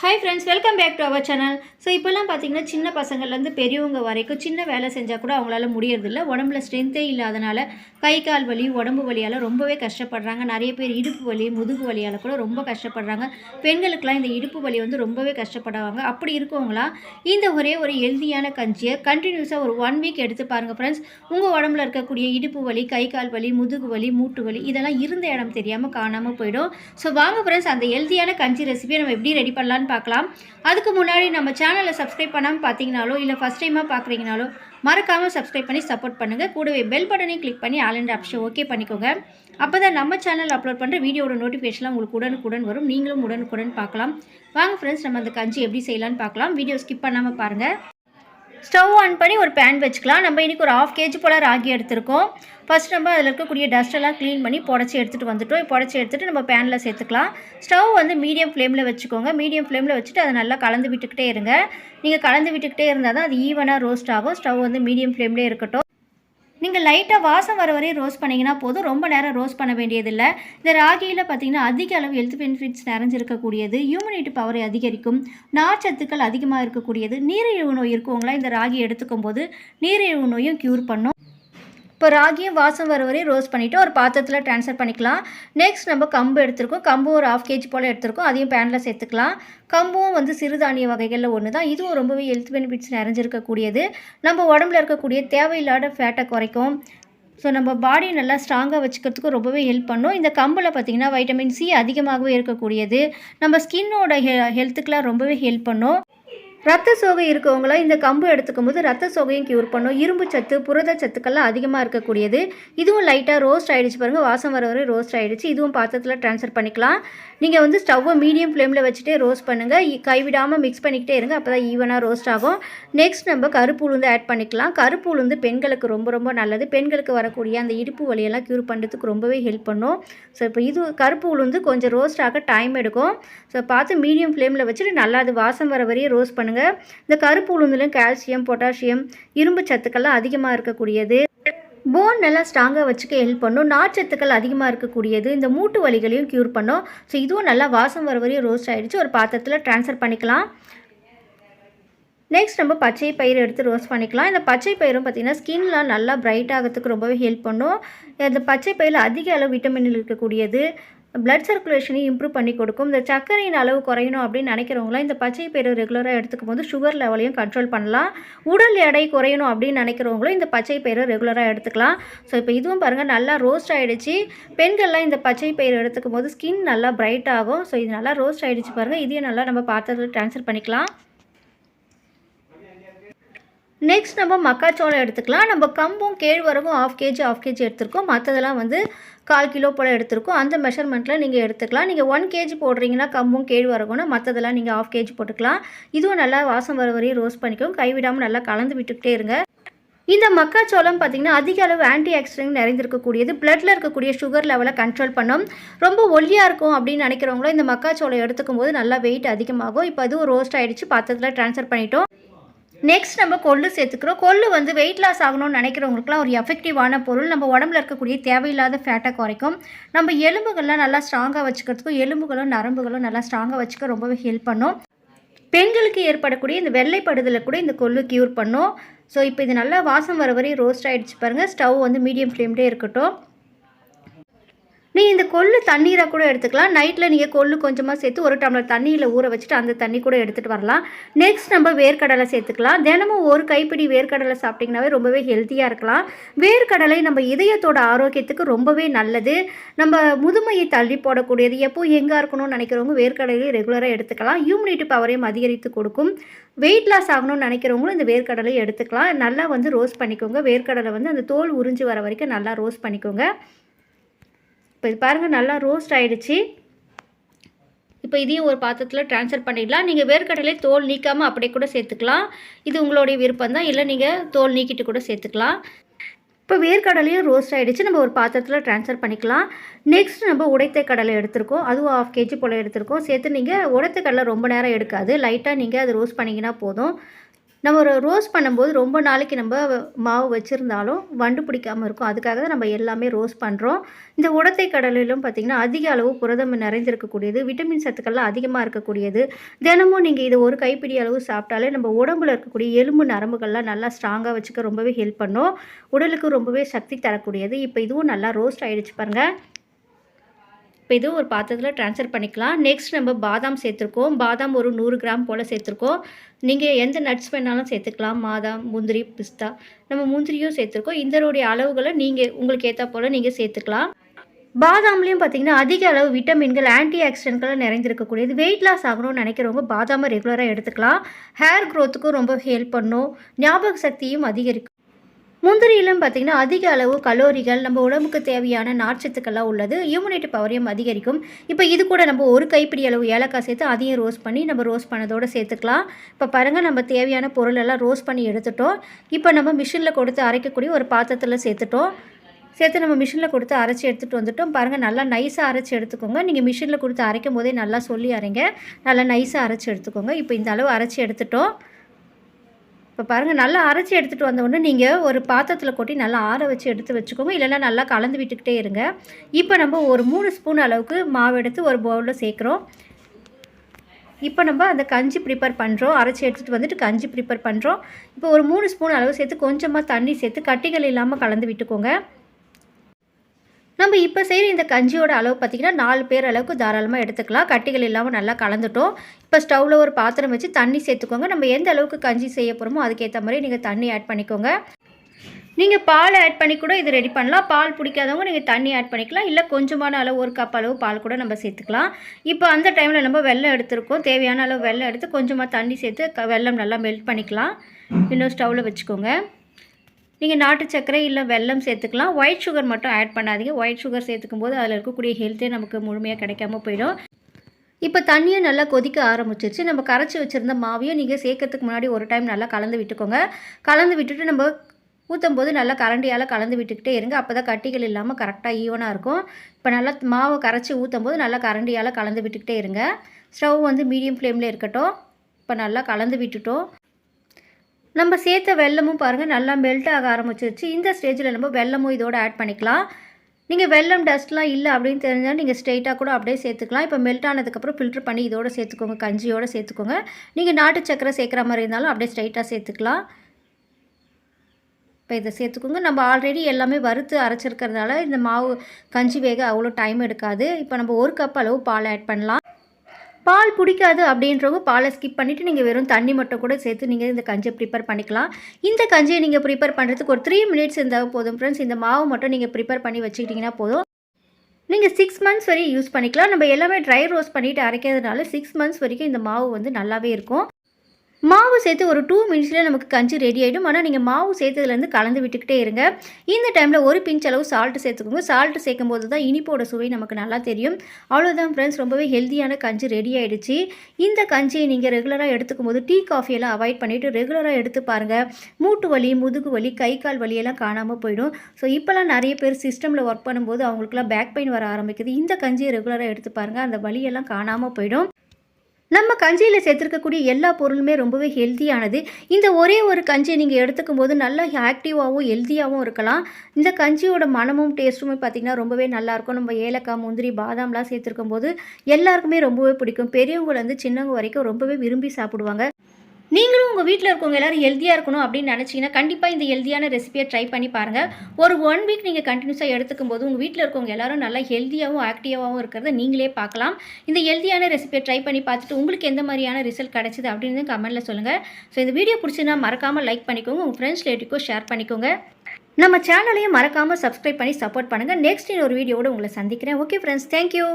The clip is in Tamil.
Hi friends welcome back to our channel so இப்போல்லாம் பார்த்தீங்கன்னா சின்ன பசங்கள்லேருந்து பெரியவங்க வரைக்கும் சின்ன வேலை செஞ்சால் கூட அவங்களால முடியறதில்ல. உடம்புல ஸ்ட்ரென்த்தே இல்லாதனால கை கால் வலி உடம்பு வலியால் ரொம்பவே கஷ்டப்படுறாங்க. நிறைய பேர் இடுப்பு வலி முதுகு வலியால் கூட ரொம்ப கஷ்டப்படுறாங்க. பெண்களுக்கெல்லாம் இந்த இடுப்பு வலி வந்து ரொம்பவே கஷ்டப்படுவாங்க. அப்படி இருக்கவங்களாம் இந்த ஒரே ஒரு ஹெல்தியான கஞ்சியை கண்டினியூஸாக ஒரு ஒன் வீக் எடுத்து பாருங்கள் ஃப்ரெண்ட்ஸ் உங்கள் உடம்புல இருக்கக்கூடிய இடுப்பு வலி கை கால் வலி முதுகு வலி மூட்டு வலி இதெல்லாம் இருந்த இடம் தெரியாமல் காணாமல் போயிடும். ஸோ வாங்க ஃப்ரெண்ட்ஸ் அந்த ஹெல்தியான கஞ்சி ரெசிபியை நம்ம எப்படி ரெடி பண்ணலான்னு பார்க்கலாம். அதுக்கு முன்னாடி நம்ம சேனலை சப்ஸ்கிரைப் பண்ணாமல் பார்த்தீங்கனாலோ இல்லை ஃபஸ்ட் டைமாக பார்க்குறீங்கனாலோ மறக்காமல் சப்ஸ்கிரைப் பண்ணி சப்போர்ட் பண்ணுங்கள் கூடவே பெல் பட்டனையும் கிளிக் பண்ணி ஆல் ஆப்ஷன் ஓகே பண்ணிக்கோங்க. அப்போ தான் நம்ம சேனல் அப்லோட் பண்ணுற வீடியோட நோட்டிஃபிகேஷன்லாம் உங்களுக்கு உடனுக்குடன் வரும். நீங்களும் உடனுக்குடன் பார்க்கலாம். வாங்க ஃப்ரெண்ட்ஸ் நம்ம அந்த கஞ்சி எப்படி செய்யலான்னு பார்க்கலாம். வீடியோ ஸ்கிப் பண்ணாமல் பாருங்கள் ஸ்டவ் ஆன் பண்ணி ஒரு பேன் வச்சுக்கலாம். நம்ம இன்றைக்கி ஒரு ஆஃப் கேஜி போல் ராகி எடுத்திருக்கோம். ஃபஸ்ட் நம்ம அதில் இருக்கக்கூடிய டஸ்ட்டெல்லாம் க்ளீன் பண்ணி புடச்சி எடுத்துகிட்டு வந்துட்டோம். புடச்சி எடுத்துகிட்டு நம்ம பேனில் சேர்த்துக்கலாம். ஸ்டவ் வந்து மீடியம் ஃப்ளேமில் வச்சுக்கோங்க. மீடியம் ஃப்ளேமில் வச்சுட்டு அதை நல்லா கலந்து விட்டுக்கிட்டே இருங்க. நீங்கள் கலந்து விட்டுக்கிட்டே இருந்தால் தான் அது ஈவனாக ரோஸ்ட் ஆகும். ஸ்டவ் வந்து மீடியம் ஃப்ளேம்லேயே இருக்கட்டும். நீங்கள் லைட்டாக வாசம் வர வரையும் ரோஸ்ட் பண்ணிங்கன்னா போதும். ரொம்ப நேரம் ரோஸ்ட் பண்ண வேண்டியதில்லை. இந்த ராகியில் பார்த்திங்கன்னா அதிக அளவு ஹெல்த் பெனிஃபிட்ஸ் நிறைஞ்சிருக்கக்கூடியது. இம்யூனிட்டி பவரை அதிகரிக்கும். நார்ச்சத்துக்கள் அதிகமாக இருக்கக்கூடியது. நீரிழிவு நோய் இருக்கவங்களாம் இந்த ராகி எடுத்துக்கும் போது நீரிழிவு நோயும் க்யூர் பண்ணும். இப்போ ராகியும் வாசம் வர வரையும் ரோஸ்ட் பண்ணிவிட்டு ஒரு பாத்திரத்தில் ட்ரான்ஸ்ஃபர் பண்ணிக்கலாம். நெக்ஸ்ட் நம்ம கம்பு எடுத்திருக்கோம். கம்பு ஒரு ஆஃப் கேஜி போல் எடுத்திருக்கோம். அதையும் பேனில் சேர்த்துக்கலாம். கம்பும் வந்து சிறுதானிய வகைகளில் ஒன்று தான் இதுவும் ரொம்பவே ஹெல்த் பெனிஃபிட்ஸ் நிறைஞ்சிருக்கக்கூடியது. நம்ம உடம்புல இருக்கக்கூடிய தேவையில்லாத ஃபேட்டை குறைக்கும். ஸோ நம்ம பாடி நல்லா ஸ்ட்ராங்காக வச்சுக்கிறதுக்கு ரொம்பவே ஹெல்ப் பண்ணும். இந்த கம்பில் பார்த்திங்கன்னா வைட்டமின் சி அதிகமாகவே இருக்கக்கூடியது. நம்ம ஸ்கின்னோட ஹெ ஹெல்த்துக்கெலாம் ரொம்பவே ஹெல்ப் பண்ணும். ரத்த சோகை இருக்கவங்கள இந்த கம்பு எடுத்துக்கும் போது ரத்த சோகையும் க்யூர் பண்ணும். இரும்பு சத்து புரத சத்துக்கள்லாம் அதிகமாக இருக்கக்கூடியது. இதுவும் லைட்டாக ரோஸ்ட் ஆகிடுச்சு பாருங்கள் வாசம் வர வரை ரோஸ்ட் ஆகிடுச்சு இதுவும் பாத்திரத்தில் ட்ரான்ஸ்ஃபர் பண்ணிக்கலாம். நீங்கள் வந்து ஸ்டவ்வை மீடியம் ஃப்ளேமில் வச்சுட்டே ரோஸ்ட் பண்ணுங்கள் கைவிடாமல் மிக்ஸ் பண்ணிக்கிட்டே இருங்க. அப்போ தான் ஈவனாக ரோஸ்ட் ஆகும். நெக்ஸ்ட் நம்ம கருப்பு உளுந்து ஆட் பண்ணிக்கலாம். கருப்பு உளுந்து பெண்களுக்கு ரொம்ப ரொம்ப நல்லது. பெண்களுக்கு வரக்கூடிய அந்த இடுப்பு வலியெல்லாம் க்யூர் பண்ணுறதுக்கு ரொம்பவே ஹெல்ப் பண்ணும். ஸோ இப்போ இது கருப்பு உளுந்து கொஞ்சம் ரோஸ்ட் ஆக டைம் எடுக்கும். ஸோ பார்த்து மீடியம் ஃப்ளேமில் வச்சுட்டு நல்லா அது வாசம் வர வரையும் ரோஸ்ட் பண்ணுங்கள் இந்த கருப்பு உளுந்துலையும் கால்சியம் பொட்டாசியம் இரும்பு சத்துக்கள்லாம் அதிகமாக இருக்கக்கூடியது. போன் நல்லா ஸ்ட்ராங்காக வச்சுக்க ஹெல்ப் பண்ணும். நார்ச்சத்துக்கள் அதிகமாக இருக்கக்கூடியது. இந்த மூட்டு வலிகளையும் க்யூர் பண்ணும். ஸோ இதுவும் நல்லா வாசம் வர வரையும் ரோஸ்ட் ஆகிடுச்சு ஒரு பாத்திரத்தில் ட்ரான்ஸ்ஃபர் பண்ணிக்கலாம். நெக்ஸ்ட் நம்ம பச்சை பயிர் எடுத்து ரோஸ்ட் பண்ணிக்கலாம். இந்த பச்சை பயிரும் பார்த்திங்கன்னா ஸ்கின்லாம் நல்லா பிரைட் ஆகிறதுக்கு ரொம்பவே ஹெல்ப் பண்ணும். இந்த பச்சை பயிரில் அதிக அளவு விட்டமின் இருக்கக்கூடியது. பிளட் சர்க்குலேஷனையும் இம்ப்ரூவ் பண்ணி கொடுக்கும். இந்த சர்க்கரையின் அளவு குறையணும் அப்படின்னு நினைக்கிறவங்களாம் இந்த பச்சை பயிறு ரெகுலராக எடுத்துக்கும் போது சுகர் லெவலையும் கண்ட்ரோல் பண்ணலாம். உடல் எடை குறையணும் அப்படின்னு நினைக்கிறவங்களும் இந்த பச்சை பயிறு ரெகுலராக எடுத்துக்கலாம். ஸோ இப்போ இதுவும் பாருங்கள் நல்லா ரோஸ்ட் ஆகிடுச்சு பெண்கள்லாம் இந்த பச்சை பயிறு எடுத்துக்கும் போது ஸ்கின் நல்லா பிரைட் ஆகும். ஸோ இது நல்லா ரோஸ்ட் ஆகிடுச்சு பாருங்கள் இதையும் நல்லா நம்ம பாத்திரத்தில் ட்ரான்ஸ்ஃபர் பண்ணிக்கலாம். நெக்ஸ்ட் நம்ம மக்காச்சோளம் எடுத்துக்கலாம். நம்ம கம்பும் கேழ்வரகும் ஆஃப் கேஜி ஆஃப் கேஜி எடுத்திருக்கோம். மற்றதெல்லாம் வந்து கால் கிலோ போல் எடுத்திருக்கோம். அந்த மெஷர்மெண்ட்டில் நீங்கள் எடுத்துக்கலாம். நீங்கள் ஒன் கேஜி போடுறீங்கன்னா கம்பும் கேழ்வரகும்னா மற்றதெல்லாம் நீங்கள் ஆஃப் கேஜி போட்டுக்கலாம். இதுவும் நல்லா வாசம் வர வரையும் ரோஸ்ட் பண்ணிக்கும் கைவிடாமல் நல்லா கலந்து விட்டுக்கிட்டே இருங்க. இந்த மக்காச்சோளம் பார்த்திங்கன்னா அதிக அளவு ஆன்டி ஆக்சிடென்ட் நிறைந்திருக்கக்கூடியது பிளட்டில் இருக்கக்கூடிய சுகர் லெவலை கண்ட்ரோல் பண்ணும். ரொம்ப ஒல்லியாக இருக்கும் அப்படின்னு நினைக்கிறவங்களும் இந்த மக்காச்சோளம் எடுத்துக்கும் போது நல்லா வெயிட் அதிகமாகும். இப்போ அதுவும் ரோஸ்ட் ஆகிடுச்சு பாத்திரத்தில் ட்ரான்ஸ்ஃபர் பண்ணிட்டோம். நெக்ஸ்ட் நம்ம கொள்ளு சேர்த்துக்கிறோம். கொள்ளு வந்து வெயிட் லாஸ் ஆகணும்னு நினைக்கிறவங்களுக்குலாம் ஒரு எஃபெக்டிவான பொருள். நம்ம உடம்புல இருக்கக்கூடிய தேவையில்லாத ஃபேட்டை குறைக்கும். நம்ம எலும்புகள்லாம் நல்லா ஸ்ட்ராங்காக வச்சுக்கிறதுக்கும் எலும்புகளும் நரம்புகளும் நல்லா ஸ்ட்ராங்காக வச்சுக்க ரொம்பவே ஹெல்ப் பண்ணும். பெண்களுக்கு ஏற்படக்கூடிய இந்த வெள்ளைப்படுதலை கூட இந்த கொள்ளு க்யூர் பண்ணும். ஸோ இப்போ இது நல்லா வாசம் வர வரையும் ரோஸ்ட் ஆகிடுச்சு பாருங்கள் ஸ்டவ் வந்து மீடியம் ஃப்ளேம்லேயே இருக்கட்டும். நீ இந்த கொள்ளு தண்ணீரை கூட எடுத்துக்கலாம். நைட்டில் நீங்கள் கொள்ளு கொஞ்சமாக சேர்த்து ஒரு டம்ளர் தண்ணியில் ஊற வச்சுட்டு அந்த தண்ணி கூட எடுத்துகிட்டு வரலாம். நெக்ஸ்ட் நம்ம வேர்க்கடலை சேர்த்துக்கலாம். தினமும் ஒரு கைப்பிடி வேர்க்கடலை சாப்பிட்டிங்கனாவே ரொம்பவே ஹெல்த்தியாக இருக்கலாம். வேர்க்கடலை நம்ம இதயத்தோட ஆரோக்கியத்துக்கு ரொம்பவே நல்லது. நம்ம முதுமையை தள்ளி போடக்கூடியது எப்போ எங்கே இருக்கணும்னு நினைக்கிறவங்க வேர்க்கடலையை ரெகுலராக எடுத்துக்கலாம். இம்யூனிட்டி பவரையும் அதிகரித்து கொடுக்கும். வெயிட் லாஸ் ஆகணும்னு நினைக்கிறவங்களும் இந்த வேர்க்கடலை எடுத்துக்கலாம். நல்லா வந்து ரோஸ்ட் பண்ணிக்கோங்க. வேர்க்கடலை வந்து அந்த தோல் உறிஞ்சி வர வரைக்கும் நல்லா ரோஸ்ட் பண்ணிக்கோங்க. இப்போ இது பாருங்கள் நல்லா ரோஸ்ட் ஆகிடுச்சு இப்போ இதையும் ஒரு பாத்திரத்தில் ட்ரான்ஸ்ஃபர் பண்ணிடலாம். நீங்கள் வேர்க்கடலை தோல் நீக்காமல் அப்படியே கூட சேர்த்துக்கலாம். இது உங்களுடைய விருப்பம் தான். இல்லை நீங்கள் தோல் நீக்கிட்டு கூட சேர்த்துக்கலாம். இப்போ வேர்க்கடலையும் ரோஸ்ட் ஆகிடுச்சு நம்ம ஒரு பாத்திரத்தில் ட்ரான்ஸ்ஃபர் பண்ணிக்கலாம். நெக்ஸ்ட் நம்ம உடைத்த கடலை எடுத்திருக்கோம். அதுவும் ஆஃப் கேஜி போல் எடுத்திருக்கோம். சேர்த்து நீங்கள் உடைத்த கடலை ரொம்ப நேரம் எடுக்காது. லைட்டாக நீங்கள் அது ரோஸ்ட் பண்ணிங்கன்னா போதும். நம்ம ஒரு ரோஸ்ட் பண்ணும்போது ரொம்ப நாளைக்கு நம்ம மாவு வச்சுருந்தாலும் வண்டு பிடிக்காமல் இருக்கும். அதுக்காக தான் நம்ம எல்லாமே ரோஸ் பண்ணுறோம் இந்த உடத்தை கடலிலும் பார்த்திங்கன்னா அதிக அளவு புரதம் நிறைந்திருக்கக்கூடியது. விட்டமின் சத்துக்கள்லாம் அதிகமாக இருக்கக்கூடியது. தினமும் நீங்கள் இதை ஒரு கைப்பிடி அளவு சாப்பிட்டாலே நம்ம உடம்புல இருக்கக்கூடிய எலும்பு நரம்புகள்லாம் நல்லா ஸ்ட்ராங்காக வச்சுக்க ரொம்பவே ஹெல்ப் பண்ணும். உடலுக்கு ரொம்பவே சக்தி தரக்கூடியது. இப்போ இதுவும் நல்லா ரோஸ்ட் ஆகிடுச்சு பாருங்கள் இப்போ இது ஒரு பாத்திரத்தில் ட்ரான்ஸ்ஃபர் பண்ணிக்கலாம். நெக்ஸ்ட் நம்ம பாதாம் சேர்த்துருக்கோம். பாதாம் ஒரு நூறு கிராம் போல் சேர்த்துருக்கோம். நீங்கள் எந்த நட்ஸ் வேணாலும் சேர்த்துக்கலாம். பாதாம் முந்திரி பிஸ்தா நம்ம முந்திரியும் சேர்த்துருக்கோம். இதனுடைய அளவுகளை நீங்கள் உங்களுக்கு ஏற்ற போல் நீங்கள் சேர்த்துக்கலாம். பாதாம்லேயும் பார்த்தீங்கன்னா அதிக அளவு விட்டமின்கள் ஆன்டி ஆக்சிடென்ட்கள் நிறைந்திருக்கக்கூடியது. வெயிட் லாஸ் ஆகணும்னு நினைக்கிறவங்க பாதாமை ரெகுலராக எடுத்துக்கலாம். ஹேர் க்ரோத்துக்கும் ரொம்ப ஹெல்ப் பண்ணும். ஞாபக சக்தியும் அதிகரிக்கும். முந்திரியிலும் பார்த்திங்கன்னா அதிக அளவு கலோரிகள் நம்ம உடம்புக்கு தேவையான நார்ச்சத்துக்கள்லாம் உள்ளது. இம்யூனிட்டி பவரையும் அதிகரிக்கும். இப்போ இது கூட நம்ம ஒரு கைப்பிடி அளவு ஏலக்காய் சேர்த்து அதையும் ரோஸ்ட் பண்ணி நம்ம ரோஸ்ட் பண்ணதோடு சேர்த்துக்கலாம். இப்போ பாருங்கள் நம்ம தேவையான பொருளெல்லாம் ரோஸ்ட் பண்ணி எடுத்துட்டோம். இப்போ நம்ம மிஷினில் கொடுத்து அரைக்கக்கூடிய ஒரு பாத்திரத்தில் சேர்த்துட்டோம். சேர்த்து நம்ம மிஷினில் கொடுத்து அரைச்சி எடுத்துகிட்டு வந்துட்டோம். பாருங்கள் நல்லா நைஸாக அரைச்சி எடுத்துக்கோங்க. நீங்கள் மிஷினில் கொடுத்து அரைக்கும் போதே நல்லா சொல்லி அரைங்க. நல்லா நைஸாக அரைச்சி எடுத்துக்கோங்க. இப்போ இந்த அளவு அரைச்சி எடுத்துட்டோம். இப்போ பாருங்கள் நல்லா அரைச்சி எடுத்துகிட்டு வந்தோடனே நீங்கள் ஒரு பாத்திரத்தில் கொட்டி நல்லா ஆற வச்சு எடுத்து வச்சுக்கோங்க. இல்லைனா நல்லா கலந்து விட்டுக்கிட்டே இருங்க. இப்போ நம்ம ஒரு மூணு ஸ்பூன் அளவுக்கு மாவு எடுத்து ஒரு பவுலில் சேர்க்குறோம். இப்போ நம்ம அந்த கஞ்சி ப்ரிப்பேர் பண்ணுறோம் அரைச்சி எடுத்துகிட்டு வந்துட்டு கஞ்சி ப்ரிப்பேர் பண்ணுறோம் இப்போ ஒரு மூணு ஸ்பூன் அளவு சேர்த்து கொஞ்சமாக தண்ணி சேர்த்து கட்டிகள் இல்லாமல் கலந்து விட்டுக்கோங்க. நம்ம இப்போ செய்கிற இந்த கஞ்சியோட அளவு பார்த்திங்கன்னா நாலு பேர் அளவுக்கு தாராளமாக எடுத்துக்கலாம். கட்டிகள் இல்லாமல் நல்லா கலந்துட்டோம். இப்போ ஸ்டவ்வில் ஒரு பாத்திரம் வச்சு தண்ணி சேர்த்துக்கோங்க. நம்ம எந்த அளவுக்கு கஞ்சி செய்ய போகிறோமோ அதுக்கேற்ற மாதிரி நீங்கள் தண்ணி ஆட் பண்ணிக்கோங்க. நீங்கள் பால் ஆட் பண்ணி கூட இது ரெடி பண்ணலாம். பால் பிடிக்காதவங்க நீங்கள் தண்ணி ஆட் பண்ணிக்கலாம். இல்லை கொஞ்சமான அளவு ஒரு கப் அளவு பால் கூட நம்ம சேர்த்துக்கலாம். இப்போ அந்த டைமில் நம்ம வெள்ளம் எடுத்துருக்கோம். தேவையான அளவு வெள்ளம் எடுத்து கொஞ்சமாக தண்ணி சேர்த்து வெள்ளம் நல்லா மெல்ட் பண்ணிக்கலாம். இன்னும் ஸ்டவ்வில் வச்சுக்கோங்க. நீங்கள் நாட்டு சர்க்கரை இல்லை வெல்லம் சேர்த்துக்கலாம். ஒயிட் சுகர் மட்டும் ஆட் பண்ணாதீங்க. ஒயிட் சுகர் சேர்த்துக்கும் போது அதில் இருக்கக்கூடிய ஹெல்த்தே நமக்கு முழுமையாக கிடைக்காம போயிடும். இப்போ தண்ணியும் நல்லா கொதிக்க ஆரம்பிச்சிருச்சு. நம்ம கரைச்சி வச்சுருந்த மாவையும் நீங்கள் சேர்க்கறதுக்கு முன்னாடி ஒரு டைம் நல்லா கலந்து விட்டுக்கோங்க. கலந்து விட்டுட்டு நம்ம ஊற்றும் போது நல்லா கரண்டியால் கலந்து விட்டுக்கிட்டே இருங்க. அப்போ தான் கட்டிகள் இல்லாமல் கரெக்டாக ஈவனாக இருக்கும். இப்போ நல்லா மாவை கரைச்சி ஊற்றும் போது நல்லா கரண்டியால் கலந்து விட்டுக்கிட்டே இருங்க. ஸ்டவ் வந்து மீடியம் ஃப்ளேமில் இருக்கட்டும். இப்போ நல்லா கலந்து விட்டுட்டோம். நம்ம சேர்த்த வெள்ளமும் பாருங்கள் நல்லா மெல்ட் ஆக ஆரம்பிச்சிருச்சு. இந்த ஸ்டேஜில் நம்ம வெள்ளமும் இதோடு ஆட் பண்ணிக்கலாம். நீங்கள் வெள்ளம் டஸ்ட்லாம் இல்லை அப்படின்னு தெரிஞ்சால் நீங்கள் ஸ்ட்ரெயிட்டாக கூட அப்படியே சேர்த்துக்கலாம். இப்போ மெல்ட் ஆனதுக்கப்புறம் ஃபில்ட்ரு பண்ணி இதோடு சேர்த்துக்கோங்க கஞ்சியோடு சேர்த்துக்கோங்க. நீங்கள் நாட்டு சக்கரை சேர்க்குற மாதிரி இருந்தாலும் அப்படியே ஸ்ட்ரைட்டாக சேர்த்துக்கலாம். இப்போ இதை சேர்த்துக்கோங்க. நம்ம ஆல்ரெடி எல்லாமே வறுத்து அரைச்சிருக்கிறதுனால இந்த மாவு கஞ்சி வேக அவ்வளோ டைம் எடுக்காது. இப்போ நம்ம ஒரு கப் அளவு பால் ஆட் பண்ணலாம். பால் பிடிக்காது அப்படின்றவங்க பாலை ஸ்கிப் பண்ணிவிட்டு நீங்கள் வெறும் தண்ணி மட்டும் கூட சேர்த்து நீங்கள் இந்த கஞ்சியை ப்ரிப்பேர் பண்ணிக்கலாம். இந்த கஞ்சியை நீங்கள் ப்ரிப்பேர் பண்ணுறதுக்கு ஒரு த்ரீ மினிட்ஸ் இருந்தால் போதும் ஃப்ரெண்ட்ஸ் இந்த மாவு மட்டும் நீங்கள் ப்ரிப்பேர் பண்ணி வச்சுக்கிட்டிங்கன்னா போதும். நீங்கள் சிக்ஸ் மந்த்ஸ் வரையும் யூஸ் பண்ணிக்கலாம். நம்ம எல்லாமே ட்ரை ரோஸ்ட் பண்ணிவிட்டு அரைக்கிறதுனால சிக்ஸ் மந்த்ஸ் வரைக்கும் இந்த மாவு வந்து நல்லாவே இருக்கும். மாவு சேர்த்து ஒரு டூ மினிட்ஸில் நமக்கு கஞ்சி ரெடி ஆகிடும் ஆனால் நீங்கள் மாவு சேர்த்ததுலேருந்து கலந்து விட்டுக்கிட்டே இருங்க. இந்த டைமில் ஒரு பிஞ்ச் அளவு சால்ட்டு சேர்த்துக்கோங்க. சால்ட்டு சேர்க்கும் போது தான் இனிப்போட சுவை நமக்கு நல்லா தெரியும். அவ்வளோதான் ஃப்ரெண்ட்ஸ் ரொம்பவே ஹெல்த்தியான கஞ்சி ரெடி ஆகிடுச்சு இந்த கஞ்சியை நீங்கள் ரெகுலராக எடுத்துக்கும் போது டீ காஃபியெல்லாம் அவாய்ட் பண்ணிவிட்டு ரெகுலராக எடுத்து பாருங்கள் மூட்டு வலி முதுகு வலி கை கால் வலியெல்லாம் காணாமல் போயிடும். ஸோ இப்போல்லாம் நிறைய பேர் சிஸ்டமில் ஒர்க் பண்ணும்போது அவங்களுக்குலாம் பேக் பெயின் வர ஆரம்பிக்குது. இந்த கஞ்சியை ரெகுலராக எடுத்து பாருங்கள் அந்த வலியெல்லாம் காணாமல் போயிடும். நம்ம கஞ்சியில் சேர்த்துருக்கக்கூடிய எல்லா பொருளுமே ரொம்பவே ஹெல்த்தியானது இந்த ஒரே ஒரு கஞ்சியை நீங்கள் எடுத்துக்கும் போது நல்லா ஆக்டிவாகவும் ஹெல்த்தியாகவும் இருக்கலாம். இந்த கஞ்சியோட மனமும் டேஸ்ட்டுமே பார்த்திங்கன்னா ரொம்பவே நல்லாயிருக்கும். நம்ம ஏலக்காய் முந்திரி பாதாம்லாம் சேர்த்துருக்கும் போது எல்லாருக்குமே ரொம்பவே பிடிக்கும். பெரியவங்கலேருந்து சின்னவங்க வரைக்கும் ரொம்பவே விரும்பி சாப்பிடுவாங்க. நீங்களும் உங்கள் வீட்டில் இருக்கவங்க எல்லோரும் ஹெல்த்தியாக இருக்கணும் அப்படின்னு நினச்சிங்கன்னா கண்டிப்பாக இந்த ஹெல்த்தியான ரெசிபியை ட்ரை பண்ணி பாருங்கள் ஒரு ஒன் வீக் நீங்கள் கண்டினியூஸாக எடுத்துக்கும் போது உங்கள் வீட்டில் இருக்கவங்க எல்லோரும் நல்லா ஹெல்த்தியாகவும் ஆக்டிவாகவும் இருக்கிறத நீங்களே பார்க்கலாம். இந்த ஹெல்த்தியான ரெசிபியை ட்ரை பண்ணி பார்த்துட்டு உங்களுக்கு எந்த மாதிரியான ரிசல்ட் கிடச்சிது அப்படின்னு கமெண்ட்டில் சொல்லுங்கள் ஸோ இந்த வீடியோ பிடிச்சின்னா மறக்காமல் லைக் பண்ணிக்கோங்க. உங்கள் ஃப்ரெண்ட்ஸ் ரிலேட்டிவ்க்கும் ஷேர் பண்ணிக்கோங்க. நம்ம சேனலையும் மறக்காமல் சப்ஸ்கிரைப் பண்ணி சப்போர்ட் பண்ணுங்கள் நெக்ஸ்ட் ஒரு வீடியோட உங்களை சந்திக்கிறேன். Okay friends thank you